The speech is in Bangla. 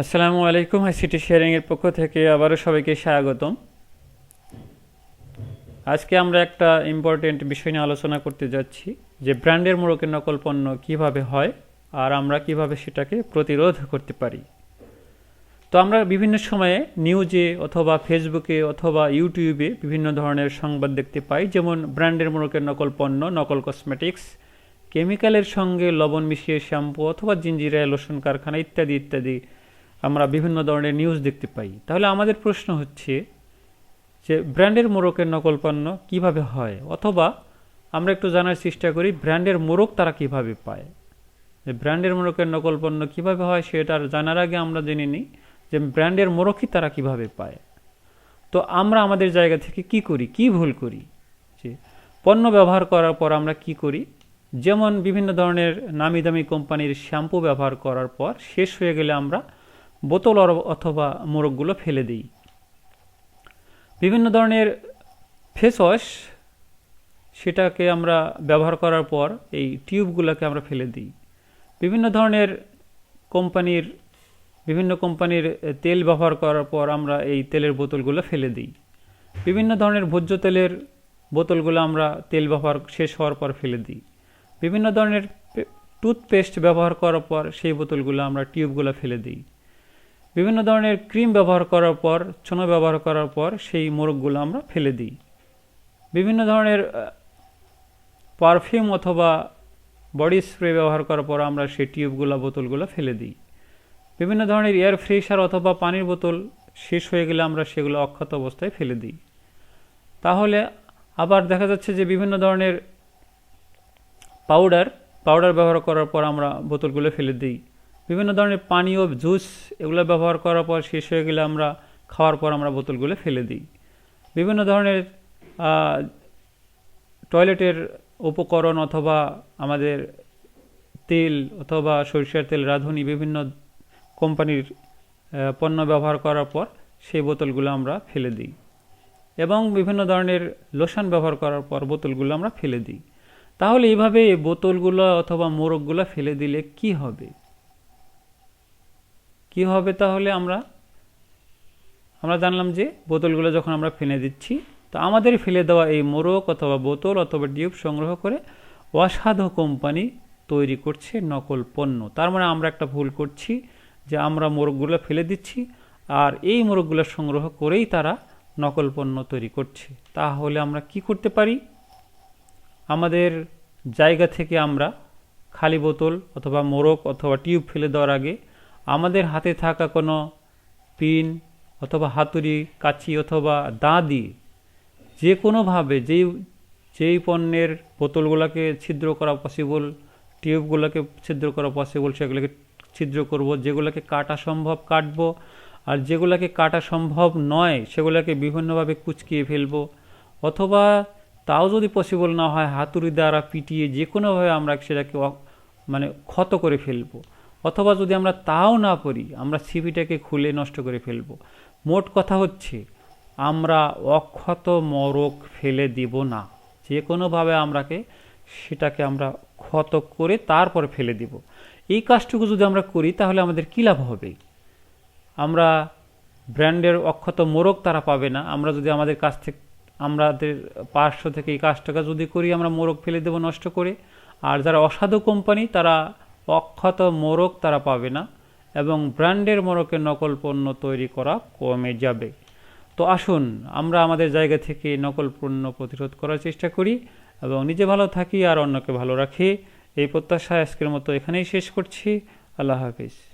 আসসালামু আলাইকুম আইসিটি শেয়ারিংয়ের পক্ষ থেকে আবারও সবাইকে স্বাগতম। আজকে আমরা একটা ইম্পর্টেন্ট বিষয় নিয়ে আলোচনা করতে যাচ্ছি, যে ব্র্যান্ডের মোড়কের নকল পণ্য কীভাবে হয় আর আমরা কীভাবে সেটাকে প্রতিরোধ করতে পারি। তো আমরা বিভিন্ন সময়ে নিউজে অথবা ফেসবুকে অথবা ইউটিউবে বিভিন্ন ধরনের সংবাদ দেখতে পাই, যেমন ব্র্যান্ডের মোড়কের নকল পণ্য, নকল কসমেটিক্স কেমিক্যালের সঙ্গে লবণ মিশিয়ে শ্যাম্পু অথবা জিঞ্জিরা লোশন কারখানা ইত্যাদি ইত্যাদি। আমরা বিভিন্ন ধরনের নিউজ দেখতে পাই। তাহলে আমাদের প্রশ্ন হচ্ছে যে, ব্র্যান্ডের মোড়কের নকল পণ্য কীভাবে হয়? অথবা আমরা একটু জানার চেষ্টা করি, ব্র্যান্ডের মোড়ক তারা কীভাবে পায়? যে, ব্র্যান্ডের মোড়কের নকল পণ্য কীভাবে হয় সেটার জানার আগে আমরা জেনে নিই যে, ব্র্যান্ডের মোড়কই তারা কীভাবে পায়। তো আমরা আমাদের জায়গা থেকে কি করি, কি ভুল করি? যে, পণ্য ব্যবহার করার পর আমরা কি করি? যেমন বিভিন্ন ধরনের নামি দামি কোম্পানির শ্যাম্পু ব্যবহার করার পর শেষ হয়ে গেলে আমরা বোতল অথবা মোরগগুলো ফেলে দিই। বিভিন্ন ধরনের ফেস ওয়াশ সেটাকে আমরা ব্যবহার করার পর এই টিউবগুলোকে আমরা ফেলে দিই। বিভিন্ন ধরনের কোম্পানির, বিভিন্ন কোম্পানির তেল ব্যবহার করার পর আমরা এই তেলের বোতলগুলো ফেলে দিই। বিভিন্ন ধরনের ভোজ্য তেলের বোতলগুলো আমরা তেল ব্যবহার শেষ হওয়ার পর ফেলে দিই। বিভিন্ন ধরনের টুথপেস্ট ব্যবহার করার পর সেই বোতলগুলো আমরা টিউবগুলো ফেলে দিই। বিভিন্ন ধরনের ক্রিম ব্যবহার করার পর, চুনো ব্যবহার করার পর সেই মোরগগুলো আমরা ফেলে দিই। বিভিন্ন ধরনের পারফিউম অথবা বডি স্প্রে ব্যবহার করার পর আমরা সেই টিউবগুলো বোতলগুলো ফেলে দিই। বিভিন্ন ধরনের এয়ার ফ্রেশার অথবা পানির বোতল শেষ হয়ে গেলে আমরা সেগুলো অক্ষত অবস্থায় ফেলে দিই। তাহলে আবার দেখা যাচ্ছে যে বিভিন্ন ধরনের পাউডার পাউডার ব্যবহার করার পর আমরা বোতলগুলো ফেলে দিই। বিভিন্ন ধরনের পানীয় জুস এগুলো ব্যবহার করার পর শেষ হয়ে গেলে আমরা খাওয়ার পর আমরা বোতলগুলো ফেলে দিই। বিভিন্ন ধরনের টয়লেটের উপকরণ অথবা আমাদের তেল অথবা সরিষার তেল, রাঁধুনি বিভিন্ন কোম্পানির পণ্য ব্যবহার করার পর সেই বোতলগুলো আমরা ফেলে দিই এবং বিভিন্ন ধরনের লোশন ব্যবহার করার পর বোতলগুলো আমরা ফেলে দিই। তাহলে এইভাবে বোতলগুলো অথবা মোরগগুলো ফেলে দিলে কি হবে? কি হবে তাহলে আমরা? আমরা জানলাম যে বোতলগুলো যখন আমরা ফেলে দিচ্ছি, তো আমাদের ফেলে দেওয়া এই মোড়ক অথবা বোতল অথবা টিউব সংগ্রহ করে অসাধু কোম্পানি তৈরি করছে নকল পণ্য। তার মানে আমরা একটা ভুল করছি যে আমরা মোরগগুলো ফেলে দিচ্ছি আর এই মোরগগুলো সংগ্রহ করেই তারা নকল পণ্য তৈরি করছে। তাহলে আমরা কি করতে পারি? আমাদের জায়গা থেকে আমরা খালি বোতল অথবা মোড়ক অথবা টিউব ফেলে দেওয়ার আগে আমাদের হাতে থাকা কোনো পিন অথবা হাতুড়ি, কাঁচি অথবা দা দিয়ে যে কোনোভাবে যেই যেই পণ্যের বোতলগুলোকে ছিদ্র করা পসিবল টিউবগুলোকে ছিদ্র করা পসিবল সেগুলোকে ছিদ্র করব, যেগুলোকে কাটা সম্ভব কাটব আর যেগুলোকে কাটা সম্ভব নয়, সেগুলোকে বিভিন্নভাবে কুচকিয়ে ফেলব অথবা তাও যদি পসিবল না হয়, হাতুড়ি দ্বারা পিটিয়ে যে কোনোভাবে আমরা সেটাকে মানে ক্ষত করে ফেলব। অথবা যদি আমরা তাও না করি আমরা ছিপিটাকে খুলে নষ্ট করে ফেলব। মোট কথা হচ্ছে, আমরা অক্ষত মরক ফেলে দিব না। যে কোনোভাবে আমরাকে সেটাকে আমরা ক্ষত করে তারপরে ফেলে দিব। এই কাজটুকু যদি আমরা করি, তাহলে আমাদের কী লাভ হবে? আমরা ব্র্যান্ডের অক্ষত মোড়ক তারা পাবে না। আমরা যদি আমাদের কাছ থেকে, আমাদের পার্শ্ব থেকে এই কাজটাকে যদি করি, আমরা মোড়ক ফেলে দেবো নষ্ট করে। আর যারা অসাধু কোম্পানি, তারা অক্ষত মোড়ক তারা পাবে না এবং ব্র্যান্ডের মোড়কের নকল পণ্য তৈরি করা কমে যাবে। তো আসুন, আমরা আমাদের জায়গা থেকে নকল পণ্য প্রতিরোধ করার চেষ্টা করি এবং নিজে ভালো থাকি আর অন্যকে ভালো রাখি। এই প্রত্যাশা আজকের মতো এখানেই শেষ করছি। আল্লাহ হাফিজ।